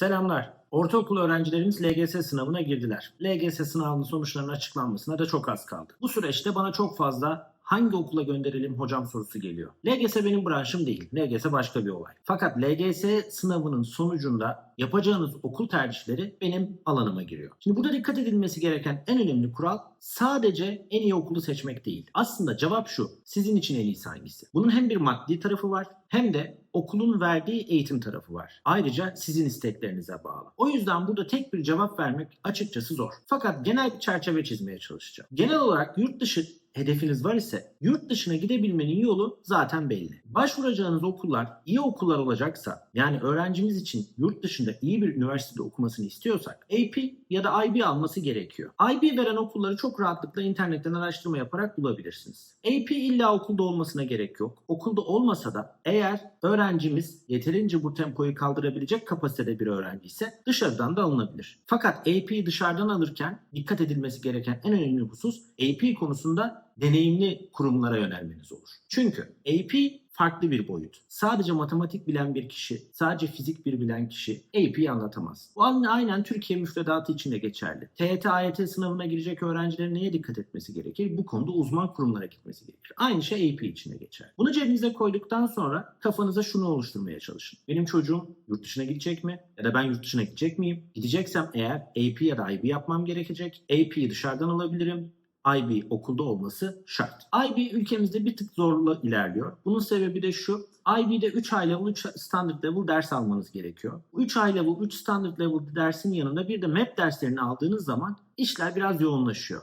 Selamlar. Ortaokul öğrencilerimiz LGS sınavına girdiler. LGS sınavının sonuçlarının açıklanmasına da çok az kaldı. Bu süreçte bana çok fazla hangi okula gönderelim hocam sorusu geliyor. LGS benim branşım değil. LGS başka bir olay. Fakat LGS sınavının sonucunda yapacağınız okul tercihleri benim alanıma giriyor. Şimdi burada dikkat edilmesi gereken en önemli kural sadece en iyi okulu seçmek değil. Aslında cevap şu. Sizin için en iyisi hangisi? Bunun hem bir maddi tarafı var hem de okulun verdiği eğitim tarafı var. Ayrıca sizin isteklerinize bağlı. O yüzden burada tek bir cevap vermek açıkçası zor. Fakat genel bir çerçeve çizmeye çalışacağım. Genel olarak yurt dışı hedefiniz var ise yurt dışına gidebilmenin yolu zaten belli. Başvuracağınız okullar iyi okullar olacaksa yani öğrencimiz için yurt dışında iyi bir üniversitede okumasını istiyorsak AP ya da IB alması gerekiyor. IB veren okulları çok rahatlıkla internetten araştırma yaparak bulabilirsiniz. AP illa okulda olmasına gerek yok. Okulda olmasa da eğer öğrencimiz yeterince bu tempoyu kaldırabilecek kapasitede bir öğrenci ise dışarıdan da alınabilir. Fakat AP'yi dışarıdan alırken dikkat edilmesi gereken en önemli husus AP konusunda deneyimli kurumlara yönelmeniz olur. Çünkü AP farklı bir boyut. Sadece matematik bilen bir kişi, sadece fizik bir bilen kişi AP'yi anlatamaz. Bu aynen Türkiye müfredatı için de geçerli. TYT, AYT sınavına girecek öğrencilerin neye dikkat etmesi gerekir? Bu konuda uzman kurumlara gitmesi gerekir. Aynı şey AP için de geçer. Bunu cebinize koyduktan sonra kafanıza şunu oluşturmaya çalışın. Benim çocuğum yurt dışına gidecek mi? Ya da ben yurt dışına gidecek miyim? Gideceksem eğer AP ya da IB yapmam gerekecek. AP'yi dışarıdan alabilirim. IB okulda olması şart. IB ülkemizde bir tık zorlu ilerliyor. Bunun sebebi de şu. IB'de 3 high level, 3 standard level ders almanız gerekiyor. 3 high level, 3 standard level dersin yanında bir de map derslerini aldığınız zaman işler biraz yoğunlaşıyor.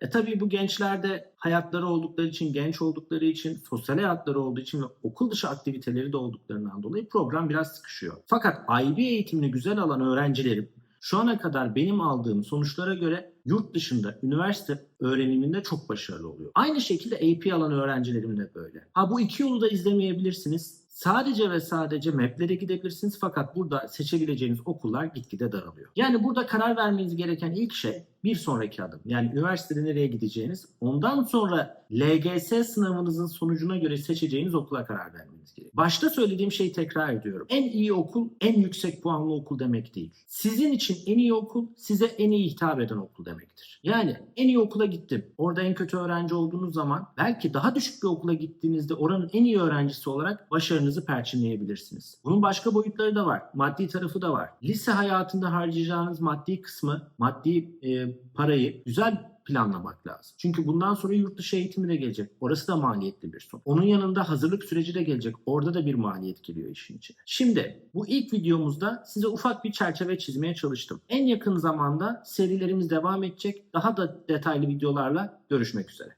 E tabii bu gençlerde hayatları oldukları için, genç oldukları için, sosyal hayatları olduğu için ve okul dışı aktiviteleri de olduklarından dolayı program biraz sıkışıyor. Fakat IB eğitimini güzel alan öğrencilerim şu ana kadar benim aldığım sonuçlara göre yurt dışında üniversite öğreniminde çok başarılı oluyor. Aynı şekilde AP alan öğrencilerim de böyle. Ha bu iki yolu da izlemeyebilirsiniz. Sadece ve sadece MEP'lere gidebilirsiniz fakat burada seçebileceğiniz okullar gitgide daralıyor. Yani burada karar vermeniz gereken ilk şey bir sonraki adım. Yani üniversitede nereye gideceğiniz, ondan sonra LGS sınavınızın sonucuna göre seçeceğiniz okula karar vermeniz gerekiyor. Başta söylediğim şeyi tekrar ediyorum. En iyi okul, en yüksek puanlı okul demek değil. Sizin için en iyi okul, size en iyi hitap eden okul demektir. Yani en iyi okula gittim. Orada en kötü öğrenci olduğunuz zaman belki daha düşük bir okula gittiğinizde oranın en iyi öğrencisi olarak başarınızı perçinleyebilirsiniz. Bunun başka boyutları da var. Maddi tarafı da var. Lise hayatında harcayacağınız maddi kısmı, maddi e, parayı güzel planlamak lazım. Çünkü bundan sonra yurt dışı eğitimi de gelecek. Orası da maliyetli bir son. Onun yanında hazırlık süreci de gelecek. Orada da bir maliyet geliyor işin içine. Şimdi bu ilk videomuzda size ufak bir çerçeve çizmeye çalıştım. En yakın zamanda serilerimiz devam edecek. Daha da detaylı videolarla görüşmek üzere.